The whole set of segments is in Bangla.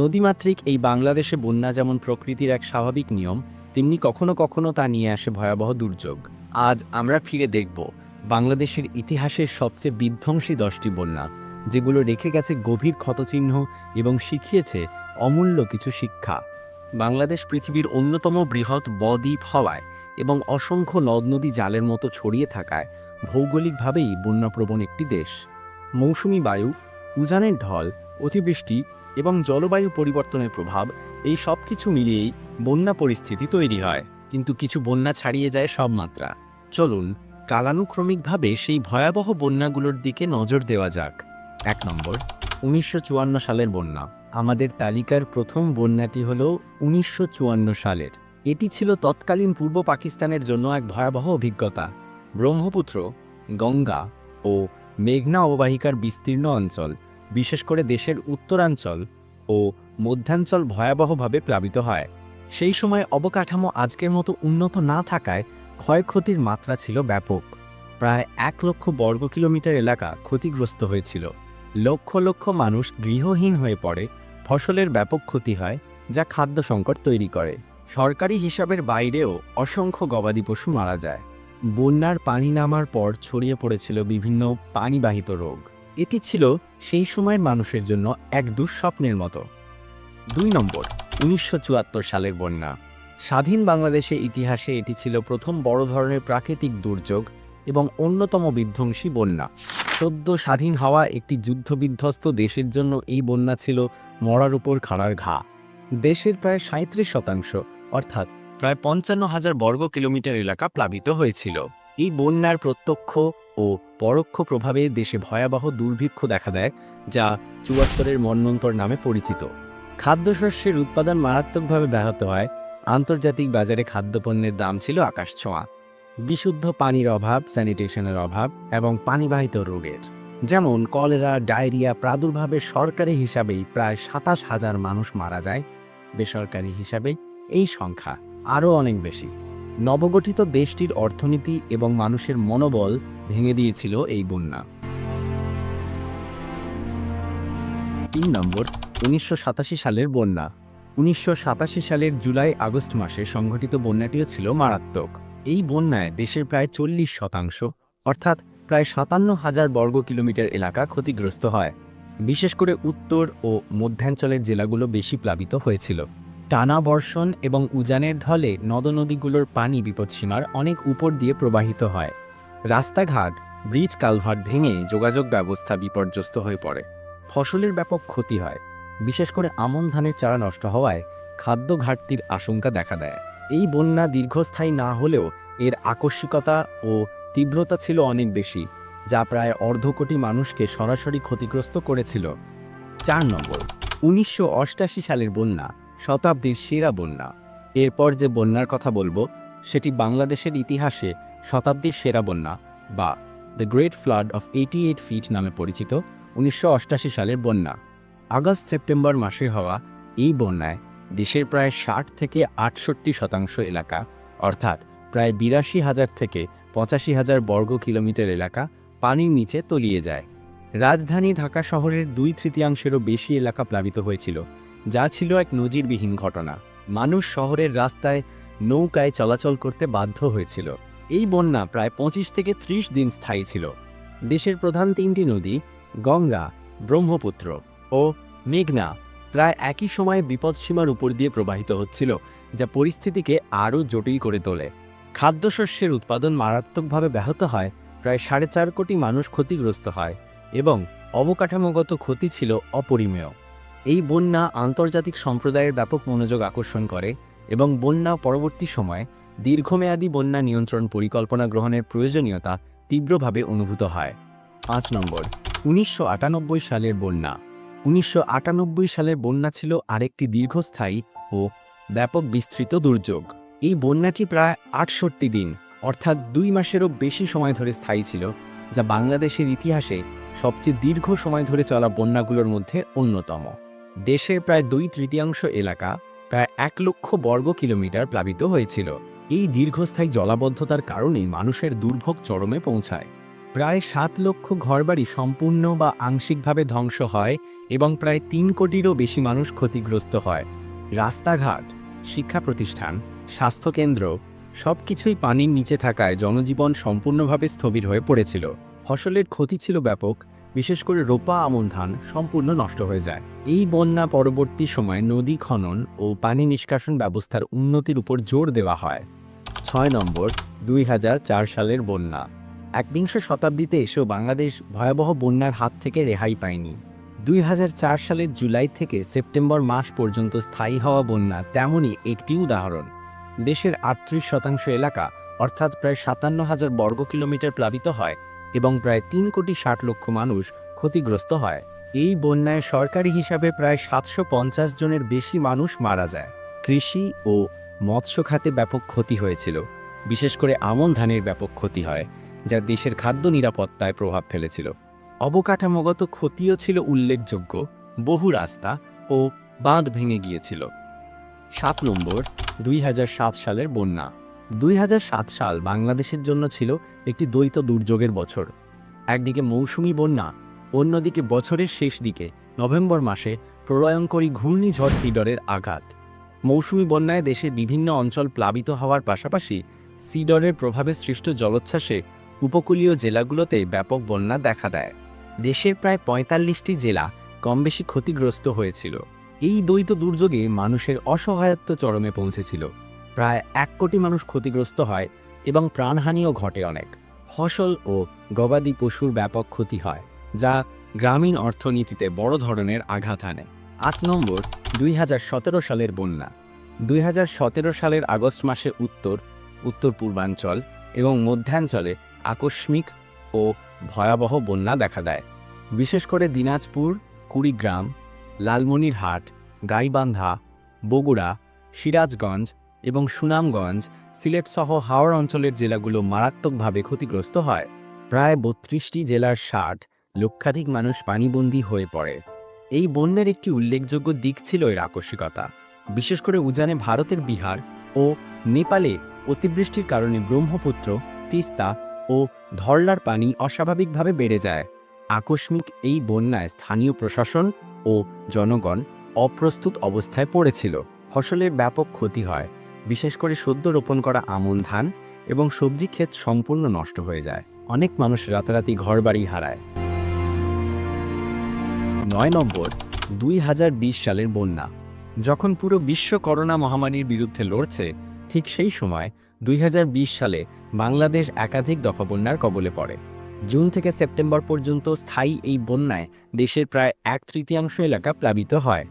নদীমাতৃক এই বাংলাদেশে বন্যা যেমন প্রকৃতির এক স্বাভাবিক নিয়ম, তেমনি কখনো কখনো তা নিয়ে আসে ভয়াবহ দুর্যোগ। আজ আমরা ফিরে দেখব বাংলাদেশের ইতিহাসের সবচেয়ে বিধ্বংসী দশটি বন্যা, যেগুলো রেখে গেছে গভীর ক্ষতচিহ্ন এবং শিখিয়েছে অমূল্য কিছু শিক্ষা। বাংলাদেশ পৃথিবীর অন্যতম বৃহৎ বদ্বীপ হওয়ায় এবং অসংখ্য নদ নদী জালের মতো ছড়িয়ে থাকায় ভৌগোলিকভাবেই বন্যাপ্রবণ একটি দেশ। মৌসুমি বায়ু, উজানের ঢল, অতিবৃষ্টি এবং জলবায়ু পরিবর্তনের প্রভাব, এই সব কিছু মিলিয়েই বন্যা পরিস্থিতি তৈরি হয়। কিন্তু কিছু বন্যা ছাড়িয়ে যায় সব মাত্রা। চলুন, কালানুক্রমিকভাবে সেই ভয়াবহ বন্যাগুলোর দিকে নজর দেওয়া যাক। এক নম্বর, উনিশশো চুয়ান্ন সালের বন্যা। আমাদের তালিকার প্রথম বন্যাটি হল উনিশশো চুয়ান্ন সালের। এটি ছিল তৎকালীন পূর্ব পাকিস্তানের জন্য এক ভয়াবহ অভিজ্ঞতা। ব্রহ্মপুত্র, গঙ্গা ও মেঘনা অববাহিকার বিস্তীর্ণ অঞ্চল। বিশেষ করে দেশের উত্তরাঞ্চল ও মধ্যাঞ্চল ভয়াবহভাবে প্লাবিত হয়। সেই সময় অবকাঠামো আজকের মতো উন্নত না থাকায় ক্ষয়ক্ষতির মাত্রা ছিল ব্যাপক। প্রায় এক লক্ষ বর্গ কিলোমিটার এলাকা ক্ষতিগ্রস্ত হয়েছিল। লক্ষ লক্ষ মানুষ গৃহহীন হয়ে পড়ে, ফসলের ব্যাপক ক্ষতি হয়, যা খাদ্য সংকট তৈরি করে। সরকারি হিসাবের বাইরেও অসংখ্য গবাদি পশু মারা যায়। বন্যার পানি নামার পর ছড়িয়ে পড়েছিল বিভিন্ন পানিবাহিত রোগ। এটি ছিল সেই সময়ের মানুষের জন্য এক দুঃস্বপ্নের মতো। দুই নম্বর, উনিশশো চুয়াত্তর সালের বন্যা। স্বাধীন বাংলাদেশের ইতিহাসে এটি ছিল প্রথম বড় ধরনের প্রাকৃতিক দুর্যোগ এবং অন্যতম বিধ্বংসী বন্যা। সদ্য স্বাধীন হওয়া একটি যুদ্ধবিধ্বস্ত দেশের জন্য এই বন্যা ছিল মরার উপর খাড়ার ঘা। দেশের প্রায় সাঁত্রিশ শতাংশ, অর্থাৎ প্রায় পঞ্চান্ন হাজার বর্গ কিলোমিটার এলাকা প্লাবিত হয়েছিল। এই বন্যার প্রত্যক্ষ ও পরোক্ষ প্রভাবে দেশে ভয়াবহ দুর্ভিক্ষ দেখা দেয়, যা চুয়াত্তরের মন্বন্তর নামে পরিচিত। খাদ্যশস্যের উৎপাদন মারাত্মকভাবে ব্যাহত হয়। আন্তর্জাতিক বাজারে খাদ্যপণ্যের দাম ছিল আকাশছোঁয়া বিশুদ্ধ পানির অভাব, স্যানিটেশনের অভাব এবং পানিবাহিত রোগের। যেমন কলেরা, ডায়রিয়া প্রাদুর্ভাবে সরকারি হিসাবেই প্রায় সাতাশ হাজার মানুষ মারা যায়। বেসরকারি হিসাবে এই সংখ্যা আরও অনেক বেশি। নবগঠিত দেশটির অর্থনীতি এবং মানুষের মনোবল ভেঙে দিয়েছিল এই বন্যা। তিন নম্বর, উনিশশো সাতাশি সালের বন্যা। উনিশশো সাতাশি সালের জুলাই আগস্ট মাসে সংঘটিত বন্যাটিও ছিল মারাত্মক। এই বন্যায় দেশের প্রায় চল্লিশ শতাংশ, অর্থাৎ প্রায় সাতান্ন হাজার বর্গ কিলোমিটার এলাকা ক্ষতিগ্রস্ত হয়। বিশেষ করে উত্তর ও মধ্যাঞ্চলের জেলাগুলো বেশি প্লাবিত হয়েছিল। টানা বর্ষণ এবং উজানের ঢলে নদনদীগুলোর পানি বিপদসীমার অনেক উপর দিয়ে প্রবাহিত হয়। রাস্তাঘাট, ব্রিজ কালভার্ট ভেঙে যোগাযোগ ব্যবস্থা বিপর্যস্ত হয়ে পড়ে। ফসলের ব্যাপক ক্ষতি হয়। বিশেষ করে আমন ধানের চারা নষ্ট হওয়ায় খাদ্য ঘাটতির আশঙ্কা দেখা দেয়। এই বন্যা দীর্ঘস্থায়ী না হলেও এর আকস্মিকতা ও তীব্রতা ছিল অনেক বেশি, যা প্রায় অর্ধ কোটি মানুষকে সরাসরি ক্ষতিগ্রস্ত করেছিল। চার নম্বর, উনিশশো সালের বন্যা, শতাব্দীর সেরা বন্যা। এরপর যে বন্যার কথা বলব, সেটি বাংলাদেশের ইতিহাসে শতাব্দীর সেরা বন্যা বা the great flood of eighty eight feet নামে পরিচিত উনিশশো সালের বন্যা। আগস্ট সেপ্টেম্বর মাসে হওয়া এই বন্যায় দেশের প্রায় ষাট থেকে আটষট্টি শতাংশ এলাকা, অর্থাৎ প্রায় বিরাশি হাজার থেকে পঁচাশি হাজার বর্গ কিলোমিটার এলাকা পানির নিচে তলিয়ে যায়। রাজধানী ঢাকা শহরের দুই তৃতীয়াংশেরও বেশি এলাকা প্লাবিত হয়েছিল, যা ছিল এক নজিরবিহীন ঘটনা। মানুষ শহরের রাস্তায় নৌকায় চলাচল করতে বাধ্য হয়েছিল। এই বন্যা প্রায় পঁচিশ থেকে ত্রিশ দিন স্থায়ী ছিল। দেশের প্রধান তিনটি নদী, গঙ্গা, ব্রহ্মপুত্র ও মেঘনা, প্রায় একই সময়ে বিপদসীমার উপর দিয়ে প্রবাহিত হচ্ছিল, যা পরিস্থিতিকে আরও জটিল করে তোলে। খাদ্যশস্যের উৎপাদন মারাত্মকভাবে ব্যাহত হয়, প্রায় সাড়ে চার কোটি মানুষ ক্ষতিগ্রস্ত হয় এবং অবকাঠামোগত ক্ষতি ছিল অপরিমেয়। এই বন্যা আন্তর্জাতিক সম্প্রদায়ের ব্যাপক মনোযোগ আকর্ষণ করে এবং বন্যা পরবর্তী সময়ে দীর্ঘমেয়াদী বন্যা নিয়ন্ত্রণ পরিকল্পনা গ্রহণের প্রয়োজনীয়তা তীব্রভাবে অনুভূত হয়। পাঁচ নম্বর, উনিশশো আটানব্বই সালের বন্যা। উনিশশো আটানব্বই সালের বন্যা ছিল আরেকটি দীর্ঘস্থায়ী ও ব্যাপক বিস্তৃত দুর্যোগ। এই বন্যাটি প্রায় আটষট্টি দিন, অর্থাৎ দুই মাসেরও বেশি সময় ধরে স্থায়ী ছিল, যা বাংলাদেশের ইতিহাসে সবচেয়ে দীর্ঘ সময় ধরে চলা বন্যাগুলোর মধ্যে অন্যতম। দেশের প্রায় দুই তৃতীয়াংশ এলাকা প্রায় এক লক্ষ বর্গ কিলোমিটার প্লাবিত হয়েছিল। এই দীর্ঘস্থায়ী জলাবদ্ধতার কারণেই মানুষের দুর্ভোগ চরমে পৌঁছায়। প্রায় সাত লক্ষ ঘরবাড়ি সম্পূর্ণ বা আংশিকভাবে ধ্বংস হয় এবং প্রায় তিন কোটিরও বেশি মানুষ ক্ষতিগ্রস্ত হয়। রাস্তাঘাট শিক্ষা প্রতিষ্ঠান স্বাস্থ্যকেন্দ্র সব কিছুই পানির নিচে থাকায় জনজীবন সম্পূর্ণভাবে স্থবির হয়ে পড়েছিল। ফসলের ক্ষতি ছিল ব্যাপক বিশেষ করে রোপা আমন ধান সম্পূর্ণ নষ্ট হয়ে যায়। এই বন্যা পরবর্তী সময়ে নদী খনন ও পানি নিষ্কাশন ব্যবস্থার উন্নতির উপর জোর দেওয়া হয়। ছয় নম্বর, দুই হাজার চার সালের বন্যা। একবিংশ শতাব্দীতে এসেও বাংলাদেশ ভয়াবহ বন্যার হাত থেকে রেহাই পায়নি। দুই হাজার চার সালের জুলাই থেকে সেপ্টেম্বর মাস পর্যন্ত স্থায়ী হওয়া বন্যা তেমনই একটি উদাহরণ। দেশের আটত্রিশ শতাংশ এলাকা, অর্থাৎ প্রায় সাতান্ন হাজার বর্গ কিলোমিটার প্লাবিত হয় এবং প্রায় তিন কোটি ষাট লক্ষ মানুষ ক্ষতিগ্রস্ত হয়। এই বন্যায় সরকারি হিসাবে প্রায় সাতশো পঞ্চাশ জনের বেশি মানুষ মারা যায়। কৃষি ও মৎস্য খাতে ব্যাপক ক্ষতি হয়েছিল। বিশেষ করে আমন ধানের ব্যাপক ক্ষতি হয়, যা দেশের খাদ্য নিরাপত্তায় প্রভাব ফেলেছিল। অবকাঠামোগত ক্ষতিও ছিল উল্লেখযোগ্য। বহু রাস্তা ও বাঁধ ভেঙে গিয়েছিল। সাত নম্বর, দুই হাজার সাত সালের বন্যা। দুই হাজার সাত সাল বাংলাদেশের জন্য ছিল একটি দ্বৈত দুর্যোগের বছর। একদিকে মৌসুমি বন্যা, অন্যদিকে বছরের শেষ দিকে, নভেম্বর মাসে প্রলয়ঙ্করী ঘূর্ণিঝড় সিডরের আঘাত। মৌসুমি বন্যায় দেশের বিভিন্ন অঞ্চল প্লাবিত হওয়ার পাশাপাশি সিডরের প্রভাবে সৃষ্ট জলোচ্ছ্বাসে উপকূলীয় জেলাগুলোতে ব্যাপক বন্যা দেখা দেয়। দেশের প্রায় পঁয়তাল্লিশটি জেলা কমবেশি ক্ষতিগ্রস্ত হয়েছিল। এই দ্বৈত দুর্যোগে মানুষের অসহায়ত্ব চরমে পৌঁছেছিল। প্রায় এক কোটি মানুষ ক্ষতিগ্রস্ত হয় এবং প্রাণহানিও ঘটে অনেক। ফসল ও গবাদি পশুর ব্যাপক ক্ষতি হয়, যা গ্রামীণ অর্থনীতিতে বড় ধরনের আঘাত আনে। আট নম্বর, দুই হাজার সতেরো সালের বন্যা। দুই হাজার সতেরো সালের আগস্ট মাসে উত্তর উত্তর পূর্বাঞ্চল এবং মধ্যাঞ্চলে আকস্মিক ও ভয়াবহ বন্যা দেখা দেয়। বিশেষ করে দিনাজপুর, কুড়িগ্রাম, লালমনিরহাট, গাইবান্ধা, বগুড়া, সিরাজগঞ্জ এবং সুনামগঞ্জ সিলেটসহ হাওড় অঞ্চলের জেলাগুলো মারাত্মকভাবে ক্ষতিগ্রস্ত হয়। প্রায় বত্রিশটি জেলার ষাট লক্ষাধিক মানুষ পানিবন্দী হয়ে পড়ে। এই বন্যার একটি উল্লেখযোগ্য দিক ছিল এর আকস্মিকতা। বিশেষ করে উজানে ভারতের বিহার ও নেপালে অতিবৃষ্টির কারণে ব্রহ্মপুত্র, তিস্তা ও ধরলার পানি অস্বাভাবিকভাবে বেড়ে যায়। আকস্মিক এই বন্যায় স্থানীয় প্রশাসন ও জনগণ অপ্রস্তুত অবস্থায় পড়েছিল। ফসলের ব্যাপক ক্ষতি হয়। বিশেষ করে সদ্য রোপণ করা আমন ধান এবং সবজি ক্ষেত সম্পূর্ণ নষ্ট হয়ে যায়। অনেক মানুষ রাতারাতি ঘরবাড়ি হারায়। নয় নম্বর, দুই হাজার বিশ সালের বন্যা। যখন পুরো বিশ্ব করোনা মহামারীর বিরুদ্ধে লড়ছে, ঠিক সেই সময় দুই হাজার বিশ সালে বাংলাদেশ একাধিক দফা বন্যার কবলে পড়ে। জুন থেকে সেপ্টেম্বর পর্যন্ত স্থায়ী এই বন্যায় দেশের প্রায় এক তৃতীয়াংশ এলাকা প্লাবিত হয়।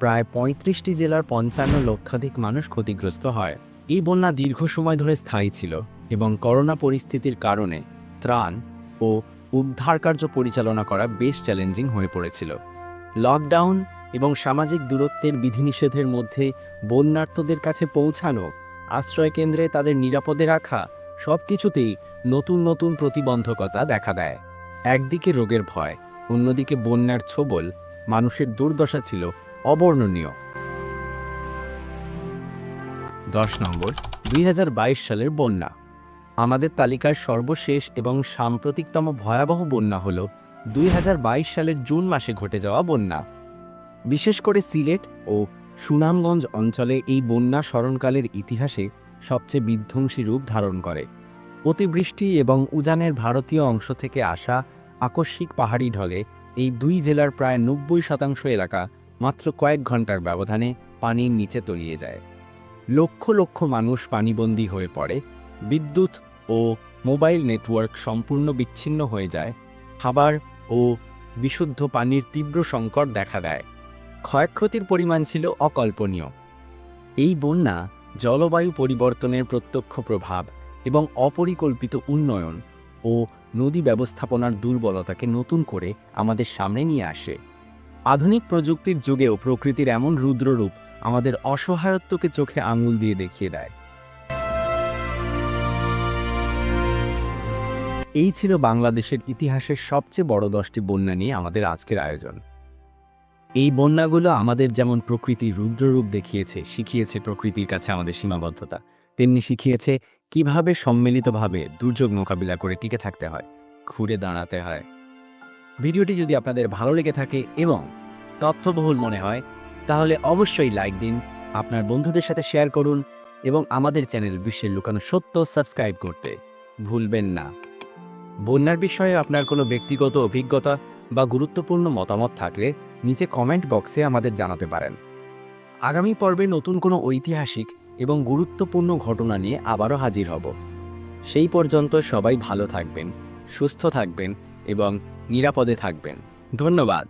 প্রায় পঁয়ত্রিশটি জেলার পঞ্চান্ন লক্ষাধিক মানুষ ক্ষতিগ্রস্ত হয়। এই বন্যা দীর্ঘ সময় ধরে স্থায়ী ছিল এবং করোনা পরিস্থিতির কারণে ত্রাণ ও উদ্ধার কার্য পরিচালনা করা বেশ চ্যালেঞ্জিং হয়ে পড়েছিল। লকডাউন এবং সামাজিক দূরত্বের বিধিনিষেধের মধ্যে বন্যার্থদের কাছে পৌঁছানো আশ্রয়কেন্দ্রে তাদের নিরাপদে রাখা সব কিছুতেই নতুন নতুন প্রতিবন্ধকতা দেখা দেয়। একদিকে রোগের ভয়, অন্যদিকে বন্যার ছোবল, মানুষের দুর্দশা ছিল অবর্ণনীয়। দশ নম্বর, দুই হাজার বাইশ সালের বন্যা। আমাদের তালিকার সর্বশেষ এবং সাম্প্রতিকতম ভয়াবহ বন্যা হল দুই হাজার বাইশ সালের জুন মাসে ঘটে যাওয়া বন্যা। বিশেষ করে সিলেট ও সুনামগঞ্জ অঞ্চলে এই বন্যা স্মরণকালের ইতিহাসে সবচেয়ে বিধ্বংসী রূপ ধারণ করে। অতিবৃষ্টি এবং উজানের ভারতীয় অংশ থেকে আসা আকস্মিক পাহাড়ি ঢলে এই দুই জেলার প্রায় নব্বই শতাংশ এলাকা মাত্র কয়েক ঘণ্টার ব্যবধানে পানির নিচে তলিয়ে যায়। লক্ষ লক্ষ মানুষ পানিবন্দী হয়ে পড়ে, বিদ্যুৎ ও মোবাইল নেটওয়ার্ক সম্পূর্ণ বিচ্ছিন্ন হয়ে যায়, খাবার ও বিশুদ্ধ পানির তীব্র সংকট দেখা দেয়। ক্ষয়ক্ষতির পরিমাণ ছিল অকল্পনীয়। এই বন্যা জলবায়ু পরিবর্তনের প্রত্যক্ষ প্রভাব এবং অপরিকল্পিত উন্নয়ন ও নদী ব্যবস্থাপনার দুর্বলতাকে নতুন করে আমাদের সামনে নিয়ে আসে। আধুনিক প্রযুক্তির যুগেও প্রকৃতির এমন রুদ্ররূপ আমাদের অসহায়ত্বকে চোখে আঙুল দিয়ে দেখিয়ে দেয়। এই ছিল বাংলাদেশের ইতিহাসের সবচেয়ে বড় দশটি বন্যা নিয়ে আমাদের আজকের আয়োজন। এই বন্যাগুলো আমাদের যেমন প্রকৃতির রুদ্ররূপ দেখিয়েছে, শিখিয়েছে প্রকৃতির কাছে আমাদের সীমাবদ্ধতা, তেমনি শিখিয়েছে কীভাবে সম্মিলিতভাবে দুর্যোগ মোকাবিলা করে টিকে থাকতে হয়, ঘুরে দাঁড়াতে হয়। ভিডিওটি যদি আপনাদের ভালো লেগে থাকে এবং তথ্যবহুল মনে হয়, তাহলে অবশ্যই লাইক দিন, আপনার বন্ধুদের সাথে শেয়ার করুন এবং আমাদের চ্যানেল বিশ্বের লুকানো সত্য সাবস্ক্রাইব করতে ভুলবেন না। বন্যার বিষয়ে আপনার কোনো ব্যক্তিগত অভিজ্ঞতা বা গুরুত্বপূর্ণ মতামত থাকলে নিচে কমেন্ট বক্সে আমাদের জানাতে পারেন। আগামী পর্বে নতুন কোনো ঐতিহাসিক এবং গুরুত্বপূর্ণ ঘটনা নিয়ে আবারও হাজির হব। সেই পর্যন্ত সবাই ভালো থাকবেন, সুস্থ থাকবেন এবং নিরাপদে থাকবেন। ধন্যবাদ।